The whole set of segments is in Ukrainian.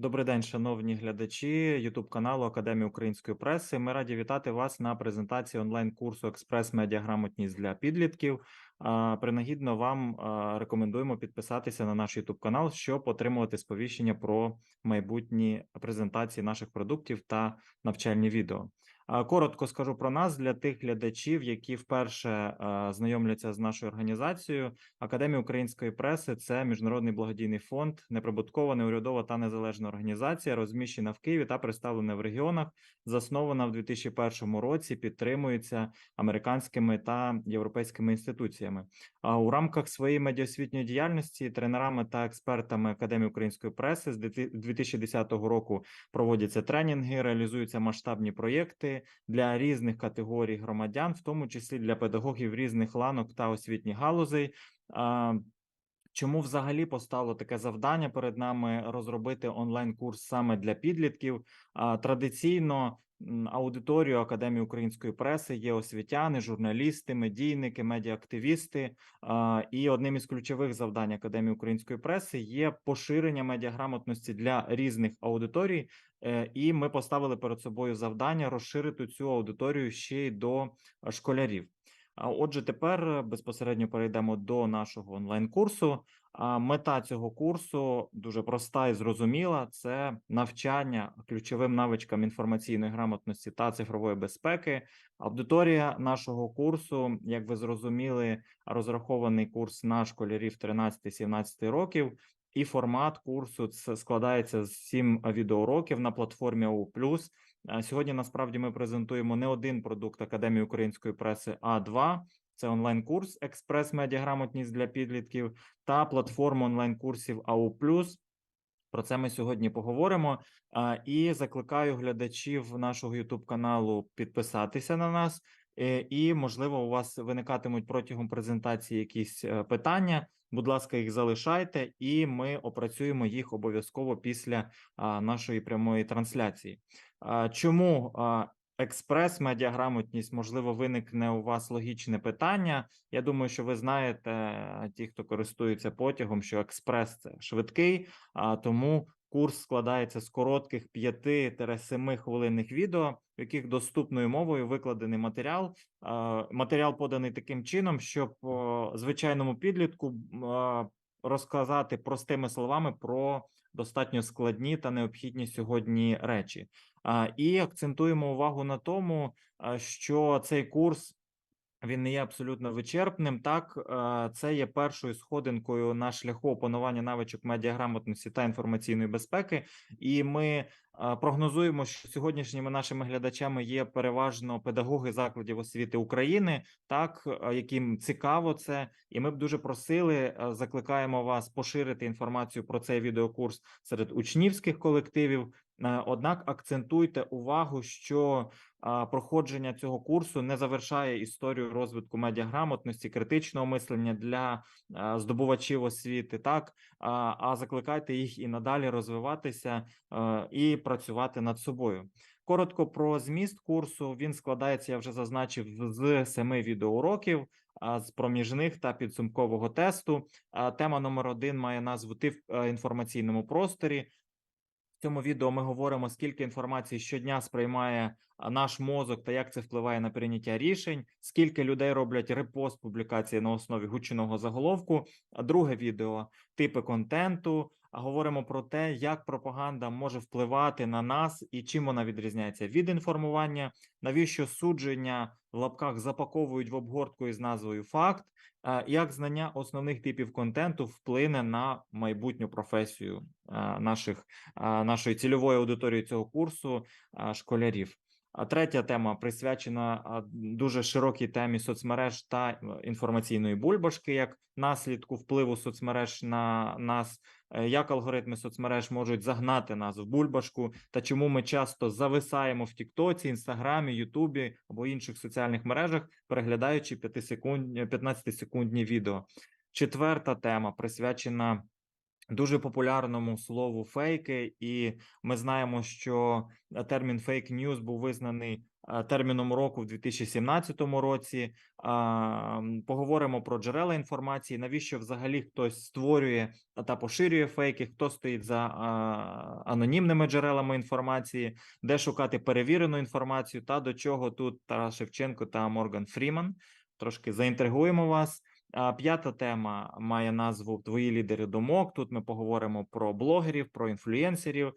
Добрий день, шановні глядачі Ютуб каналу Академії української преси. Ми раді вітати вас на презентації онлайн-курсу Експрес Медіаграмотність для підлітків. А, Принагідно вам рекомендуємо підписатися на наш Ютуб канал, щоб отримувати сповіщення про майбутні презентації наших продуктів та навчальні відео. Коротко скажу про нас для тих глядачів, які вперше знайомляться з нашою організацією. Академія української преси це міжнародний благодійний фонд, неприбуткова, неурядова та незалежна організація, розміщена в Києві та представлена в регіонах. Заснована в 2001 році, підтримується американськими та європейськими інституціями. А у рамках своєї медіасвітньої діяльності тренерами та експертами Академії української преси з 2010 року проводяться тренінги, реалізуються масштабні проєкти для різних категорій громадян, в тому числі для педагогів різних ланок та освітніх галузей. Чому взагалі постало таке завдання перед нами розробити онлайн-курс саме для підлітків? Традиційно аудиторію Академії української преси є освітяни, журналісти, медійники, медіаактивісти. А, І одним із ключових завдань Академії української преси є поширення медіаграмотності для різних аудиторій. Е, І ми поставили перед собою завдання розширити цю аудиторію ще й до е, школярів. А отже, тепер е, безпосередньо перейдемо до нашого онлайн-курсу. Мета цього курсу дуже проста і зрозуміла: це навчання ключовим навичкам інформаційної грамотності та цифрової безпеки. Аудиторія нашого курсу, як ви зрозуміли, розрахований курс на школярів 13-17 років. І формат курсу складається з сім відеоуроків на платформі OU+. Сьогодні насправді ми презентуємо не один продукт Академії української преси, а два. Це онлайн-курс Експрес Медіаграмотність для підлітків та платформу онлайн-курсів АУ+. Про це ми сьогодні поговоримо. І закликаю глядачів нашого YouTube каналу підписатися на нас. Е, І, можливо, у вас виникатимуть протягом презентації якісь е, питання. Будь ласка, їх залишайте, і ми опрацюємо їх обов'язково після нашої прямої трансляції. Чому а, експрес медіаграмотність можливо виникне у вас логічне питання? Я думаю, що ви знаєте, ті, хто користується потягом, що експрес це швидкий, а тому курс складається з коротких 5-7 хвилинних відео, в яких доступною мовою викладений матеріал. Матеріал поданий таким чином, щоб звичайному підлітку розказати простими словами про достатньо складні та необхідні сьогодні речі. І акцентуємо увагу на тому, що цей курс. Він не є абсолютно вичерпним. Так, це є першою сходинкою на шляху опанування навичок медіаграмотності та інформаційної безпеки. І ми прогнозуємо, що сьогоднішніми нашими глядачами є переважно педагоги закладів освіти України, так яким цікаво це, і ми б дуже просили, закликаємо вас поширити інформацію про цей відеокурс серед учнівських колективів. Е, Однак акцентуйте увагу, що проходження цього курсу не завершає історію розвитку медіаграмотності, критичного мислення для здобувачів освіти, так а, закликайте їх і надалі розвиватися і працювати над собою. Коротко про зміст курсу він складається, я вже зазначив, з семи відеоуроків, з проміжних та підсумкового тесту. Тема номер один має назву «Ти в е, інформаційному просторі. Цьому відео ми говоримо, скільки інформації щодня сприймає наш мозок та як це впливає на прийняття рішень, скільки людей роблять репост публікації на основі гучного заголовку. А друге відео типи контенту. А говоримо про те, як пропаганда може впливати на нас і чим вона відрізняється від інформування, навіщо судження в лапках запаковують в обгортку із назвою факт, як знання основних типів контенту вплине на майбутню професію а, наших нашої цільової аудиторії цього курсу школярів. А третя тема присвячена дуже широкій темі соцмереж та е, інформаційної бульбашки, як наслідку впливу соцмереж на нас, е, як алгоритми соцмереж можуть загнати нас в бульбашку, та чому ми часто зависаємо в Тіктоці, Інстаграмі, Ютубі або інших соціальних мережах, переглядаючи 5 секунд, 15 секундні відео. Четверта тема присвячена дуже популярному слову фейки, і ми знаємо, що е, термін фейк ньюс був визнаний е, терміном року в 2017 році. Поговоримо про джерела інформації, навіщо взагалі хтось створює та поширює фейки, хто стоїть за анонімними джерелами інформації, де шукати перевірену інформацію, та до чого тут Тарас Шевченко та Морган Фріман. Трошки заінтригуємо вас. П'ята тема має назву Твої лідери думок. Тут ми поговоримо про блогерів, про інфлюєнсерів,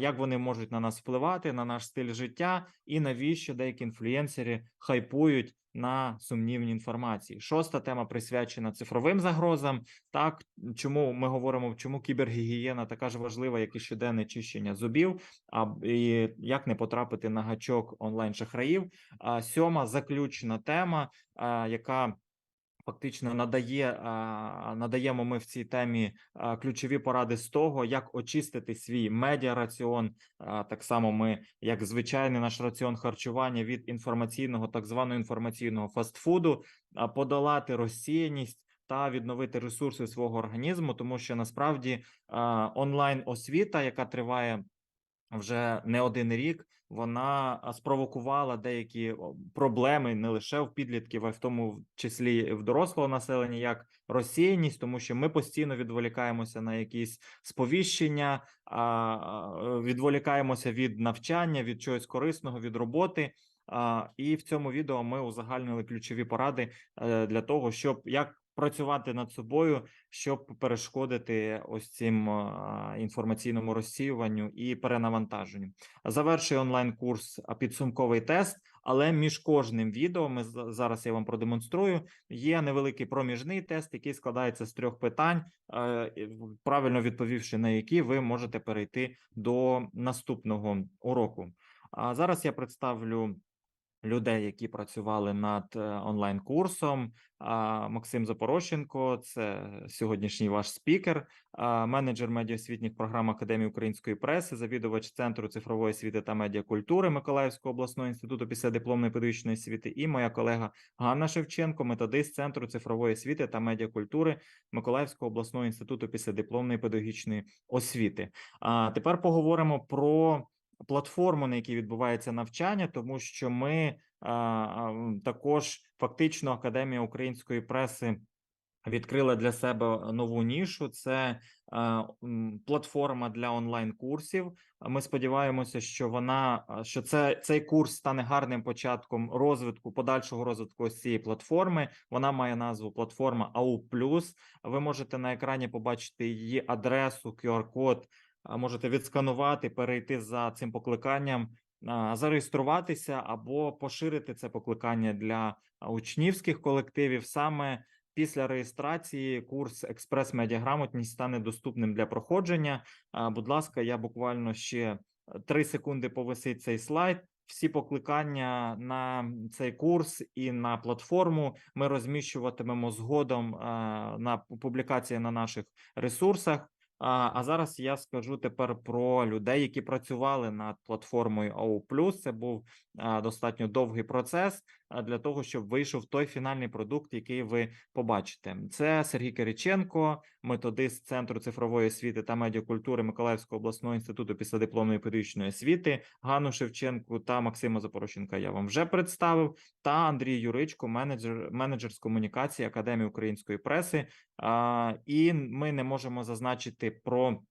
як вони можуть на нас впливати, на наш стиль життя, і навіщо деякі інфлюєнсери хайпують на сумнівні інформації. Шоста тема присвячена цифровим загрозам. Так чому ми говоримо, чому кібергігієна така ж важлива, як і щоденне чищення зубів, а і як не потрапити на гачок онлайн шахраїв. А сьома заключна тема, яка Фактично надає надаємо ми в цій темі ключові поради з того, як очистити свій медіараціон. А, Так само ми, як звичайний наш раціон харчування від інформаційного, так званого інформаційного фастфуду, подолати розсіяність та відновити ресурси свого організму, тому що насправді онлайн освіта, яка триває вже не один рік, вона спровокувала деякі проблеми не лише в підлітків, а й в тому числі в дорослого населення, як розсіяність, тому що ми постійно відволікаємося на якісь сповіщення, відволікаємося від навчання, від чогось корисного, від роботи. І в цьому відео ми узагальнили ключові поради е, для того, щоб як працювати над собою, щоб перешкодити ось цим інформаційному розсіюванню і перенавантаженню. Завершує онлайн-курс підсумковий тест, але між кожним відео ми зараз я вам продемонструю. Є невеликий проміжний тест, який складається з трьох питань, правильно відповівши на які ви можете перейти до наступного уроку. А зараз я представлю людей, які працювали над е, онлайн-курсом. Максим Запорощенко, це сьогоднішній ваш спікер, менеджер медіаосвітніх програм Академії української преси, завідувач Центру цифрової освіти та медіакультури Миколаївського обласного інституту післядипломної педагогічної освіти, і моя колега Ганна Шевченко, методист Центру цифрової освіти та медіакультури Миколаївського обласного інституту післядипломної педагогічної освіти. А тепер поговоримо про платформу, на якій відбувається навчання, тому що ми також фактично Академія української преси відкрила для себе нову нішу. Це м, платформа для онлайн-курсів. Ми сподіваємося, що вона що це цей курс стане гарним початком розвитку, подальшого розвитку ось цієї платформи. Вона має назву платформа АУ. Ви можете на екрані побачити її адресу, QR-код. Можете відсканувати, перейти за цим покликанням, зареєструватися або поширити це покликання для учнівських колективів. Саме після реєстрації курс експрес-медіаграмотність стане доступним для проходження. Будь ласка, я буквально ще 3 секунди повисить цей слайд. Всі покликання на цей курс і на платформу ми розміщуватимемо згодом на публікації на наших ресурсах. А, а зараз я скажу тепер про людей, які працювали над платформою AO+. Це був достатньо довгий процес для того, щоб вийшов той фінальний продукт, який ви побачите. Це Сергій Кириченко, методист Центру цифрової освіти та медіакультури Миколаївського обласного інституту післядипломної педагогічної освіти, Ганну Шевченку та Максима Запорощенка. Я вам вже представив. Та Андрій Юричко, менеджер менеджер з комунікації Академії української преси. А, І ми не можемо зазначити про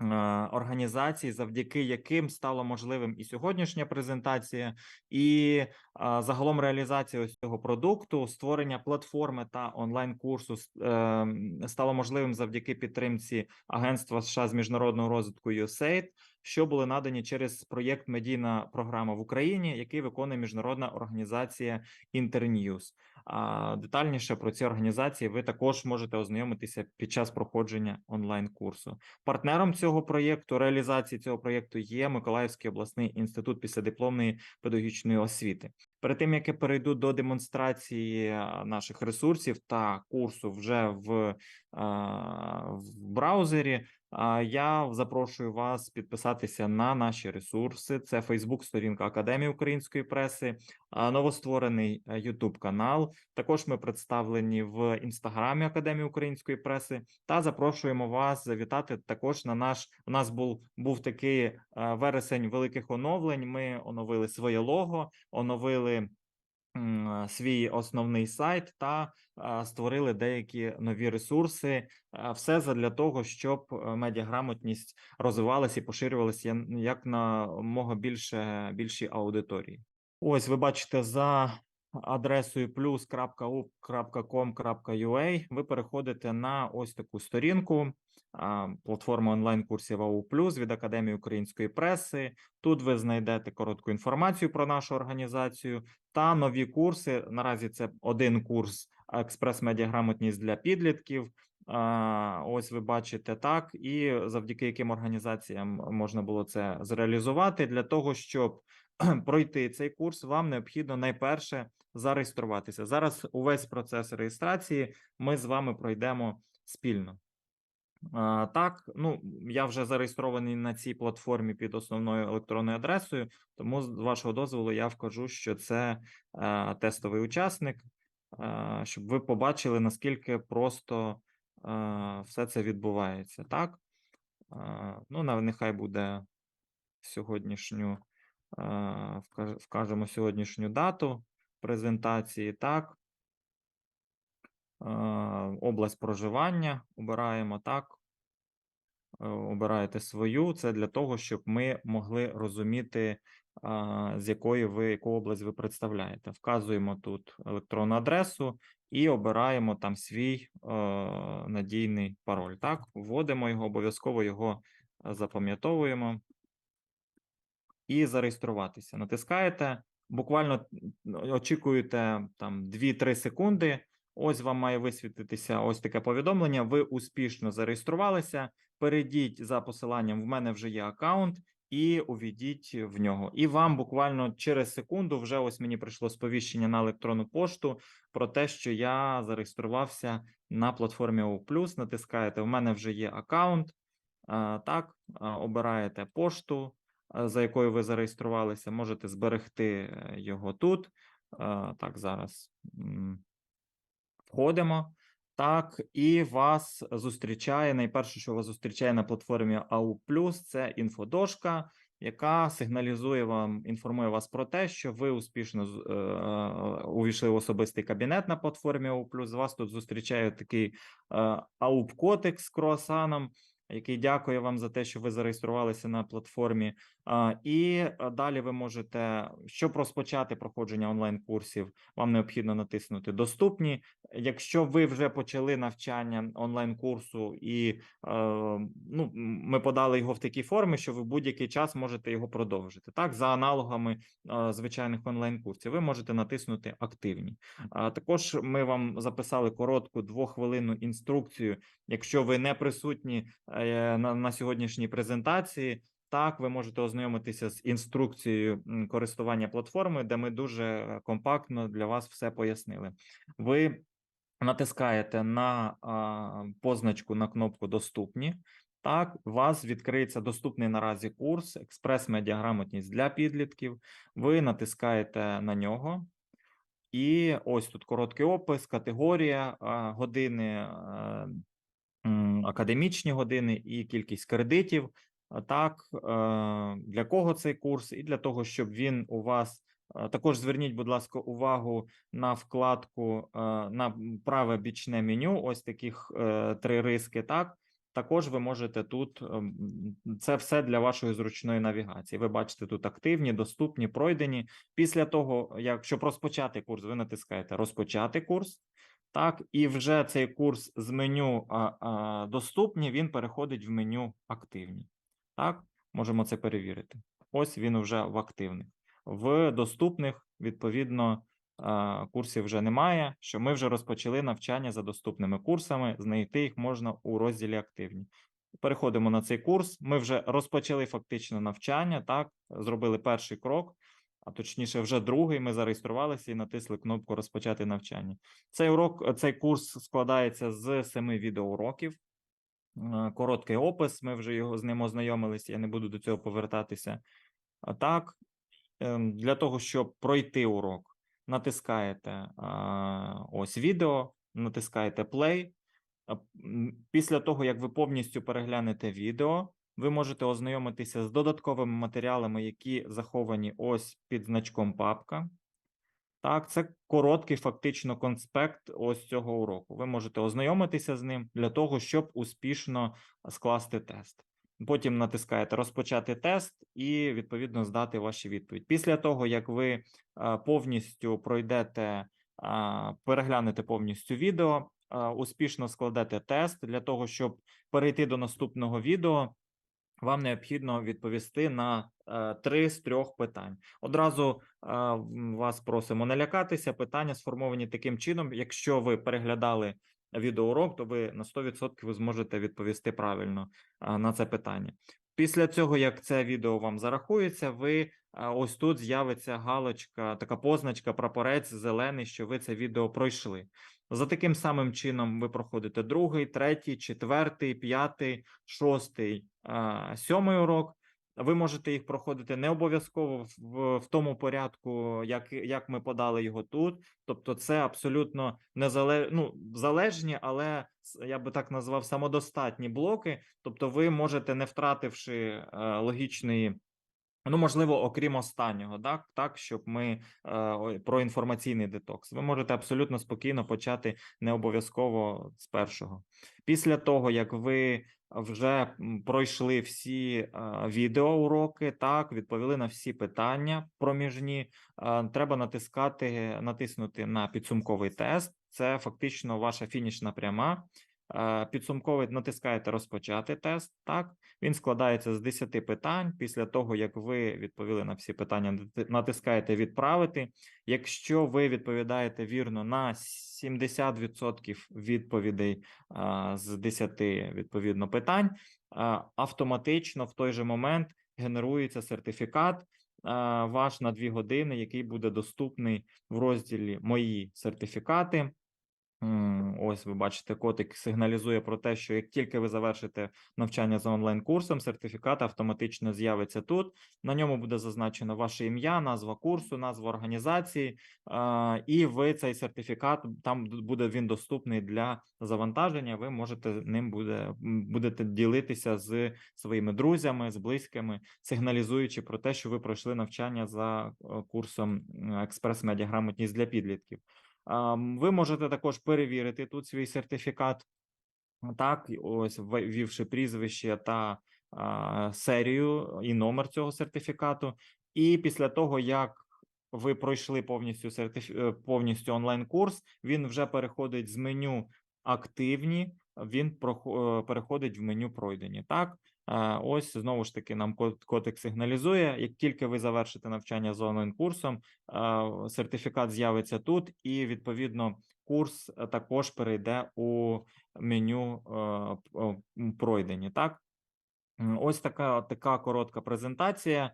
е, організації, завдяки яким стало можливим і сьогоднішня презентація, і загалом реалізація ось цього продукту, створення платформи та онлайн-курсу ем, стало можливим завдяки підтримці Агентства США з міжнародного розвитку USAID, що були надані через проєкт Медійна програма в Україні, який виконує міжнародна організація Internews. А детальніше про ці організації ви також можете ознайомитися під час проходження онлайн-курсу. Партнером цього проєкту, реалізації цього проєкту є Миколаївський обласний інститут післядипломної педагогічної освіти. Перед тим як я перейду до демонстрації наших ресурсів та курсу вже в, в браузері, я запрошую вас підписатися на наші ресурси. Це Фейсбук, сторінка Академії української преси, новостворений е, YouTube канал. Також ми представлені в інстаграмі Академії української преси та запрошуємо вас завітати також на наш. У нас був був такий е, вересень великих оновлень. Ми оновили своє лого, оновили е, свій основний сайт та створили деякі нові ресурси. Все задля того, щоб е, медіаграмотність розвивалася і поширювалася як на мого більше більшій аудиторії. Ось ви бачите за адресою plus.up.com.ua ви переходите на ось таку сторінку а, платформа онлайн-курсів АУ Плюс від Академії української преси. Тут ви знайдете коротку інформацію про нашу організацію та нові курси. Наразі це один курс експрес-медіаграмотність для підлітків. Ось ви бачите так, і завдяки яким організаціям можна було це зреалізувати для того, щоб пройти цей курс, вам необхідно найперше зареєструватися. Зараз увесь процес реєстрації ми з вами пройдемо спільно. Так, ну я вже зареєстрований на цій платформі під основною електронною адресою, тому з вашого дозволу я вкажу, що це е, тестовий учасник, е, щоб ви побачили, наскільки просто е, все це відбувається. Так, Е, ну нехай буде сьогоднішню, е, вкажемо сьогоднішню дату презентації. Так, область проживання обираємо так. Е, Обираєте свою. Це для того, щоб ми могли розуміти, з якої ви яку область ви представляєте. Вказуємо тут електронну адресу і обираємо там свій надійний пароль. Так, вводимо його, обов'язково його запам'ятовуємо і зареєструватися. Натискаєте, буквально очікуєте там 2-3 секунди. Ось вам має висвітитися ось таке повідомлення. Ви успішно зареєструвалися. Перейдіть за посиланням. В мене вже є аккаунт, і увійдіть в нього. І вам буквально через секунду вже ось мені прийшло сповіщення на електронну пошту про те, що я зареєструвався на платформі O+. Натискаєте, в мене вже є аккаунт. Так, обираєте пошту, за якою ви зареєструвалися. Можете зберегти е, його тут. Так, зараз входимо. Так, і вас зустрічає. Найперше, що вас зустрічає на платформі AU+, це інфодошка, яка сигналізує вам, інформує вас про те, що ви успішно е, е, увійшли в особистий кабінет на платформі AU+. Вас тут зустрічає такий е, AUP-котик з круасаном, який дякує вам за те, що ви зареєструвалися на платформі. І е, далі ви можете, щоб розпочати проходження онлайн-курсів, вам необхідно натиснути Доступні. Якщо ви вже почали навчання онлайн-курсу і е, ну, ми подали його в такій формі, що ви будь-який час можете його продовжити. Так, за аналогами е, звичайних онлайн-курсів, ви можете натиснути Активні. Також ми вам записали коротку двохвилинну інструкцію. Якщо ви не присутні на сьогоднішній презентації, так, ви можете ознайомитися з інструкцією користування платформою, де ми дуже компактно для вас все пояснили. Ви натискаєте на позначку на кнопку Доступні. Так, у вас відкриється доступний наразі курс експрес-медіаграмотність для підлітків. Ви натискаєте на нього. І ось тут короткий опис, категорія, години, академічні години і кількість кредитів. Так, е, для кого цей курс, і для того, щоб він у вас е, також зверніть, будь ласка, увагу на вкладку е, на праве бічне меню. Ось таких три риски. Так, також ви можете тут ем, це все для вашої зручної навігації. Ви бачите тут активні, доступні, пройдені. Після того, як щоб розпочати курс, ви натискаєте розпочати курс. Так, і вже цей курс з меню а, а, доступні, він переходить в меню активні. Так, можемо це перевірити. Ось він вже в активних. В доступних, відповідно, курсів вже немає. Що ми вже розпочали навчання за доступними курсами. Знайти їх можна у розділі активні. Переходимо на цей курс. Ми вже розпочали фактично навчання. Так, зробили перший крок, а точніше, вже другий. Ми зареєструвалися і натисли кнопку розпочати навчання. Цей урок, цей курс складається з семи відеоуроків. Е, Короткий опис. Ми вже його з ним ознайомилися. Я не буду до цього повертатися. А так, ем, для того, щоб пройти урок, натискаєте ось відео, натискаєте play. Після того, як ви повністю переглянете відео, ви можете ознайомитися з додатковими матеріалами, які заховані ось під значком папка. Так, це короткий фактично конспект ось цього уроку. Ви можете ознайомитися з ним для того, щоб успішно скласти тест. Потім натискаєте розпочати тест і відповідно здати ваші відповідь. Після того, як ви повністю пройдете, переглянете повністю відео, успішно складете тест для того, щоб перейти до наступного відео. Вам необхідно відповісти на е, три з трьох питань. Одразу вас просимо не лякатися. Питання сформовані таким чином. Якщо ви переглядали відеоурок, то ви на 100% ви зможете відповісти правильно на це питання. Після цього, як це відео вам зарахується, ви ось тут з'явиться галочка, така позначка, прапорець зелений, що ви це відео пройшли. За таким самим чином ви проходите другий, третій, четвертий, п'ятий, шостий, сьомий урок. Ви можете їх проходити не обов'язково в, в, тому порядку, як, як ми подали його тут. Тобто, це абсолютно незалеж... ну, залежні, але я би так назвав самодостатні блоки. Тобто, ви можете, не втративши е, логічної. Ну, можливо, окрім останнього, так, так, щоб ми е, про інформаційний детокс. Ви можете абсолютно спокійно почати не обов'язково з першого. Після того, як ви вже пройшли всі відеоуроки, так, відповіли на всі питання проміжні, треба натискати, натиснути на підсумковий тест. Це фактично ваша фінішна пряма. Е, Підсумковий натискаєте розпочати тест. Так, він складається з 10 питань. Після того, як ви відповіли на всі питання, натискаєте відправити. Якщо ви відповідаєте вірно на 70% відповідей а, з 10 відповідно питань, а, автоматично в той же момент генерується сертифікат. Ваш на 2 години, який буде доступний в розділі Мої сертифікати. Ось ви бачите, котик сигналізує про те, що як тільки ви завершите навчання за онлайн-курсом, сертифікат автоматично з'явиться тут. На ньому буде зазначено ваше ім'я, назва курсу, назва організації, і ви цей сертифікат там буде він доступний для завантаження. Ви можете ним буде будете ділитися з своїми друзями, з близькими, сигналізуючи про те, що ви пройшли навчання за е, курсом експрес-медіаграмотність для підлітків. Ви можете також перевірити тут свій сертифікат. Так, ось ввівши прізвище та серію і номер цього сертифікату. І після того, як ви пройшли повністю сертиф... е, повністю онлайн-курс, він вже переходить з меню активні, він е, переходить в меню пройдені. Так, ось знову ж таки нам котик сигналізує. Як тільки ви завершите навчання за онлайн-курсом, е, сертифікат з'явиться тут, і відповідно курс е, також перейде у меню е, пройдені. Так, Ось така така коротка презентація.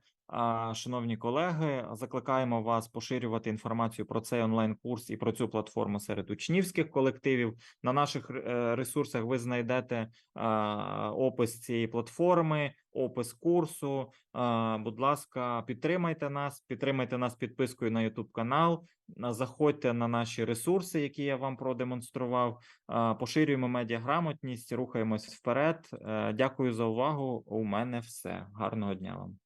Шановні колеги, закликаємо вас поширювати інформацію про цей онлайн-курс і про цю платформу серед учнівських колективів. На наших е, ресурсах ви знайдете опис цієї платформи, опис курсу. Будь ласка, підтримайте нас, підтримайте нас підпискою на YouTube канал. Заходьте на наші ресурси, які я вам продемонстрував. Поширюємо медіаграмотність, рухаємось вперед. Е, Дякую за увагу. У мене все. Гарного дня вам.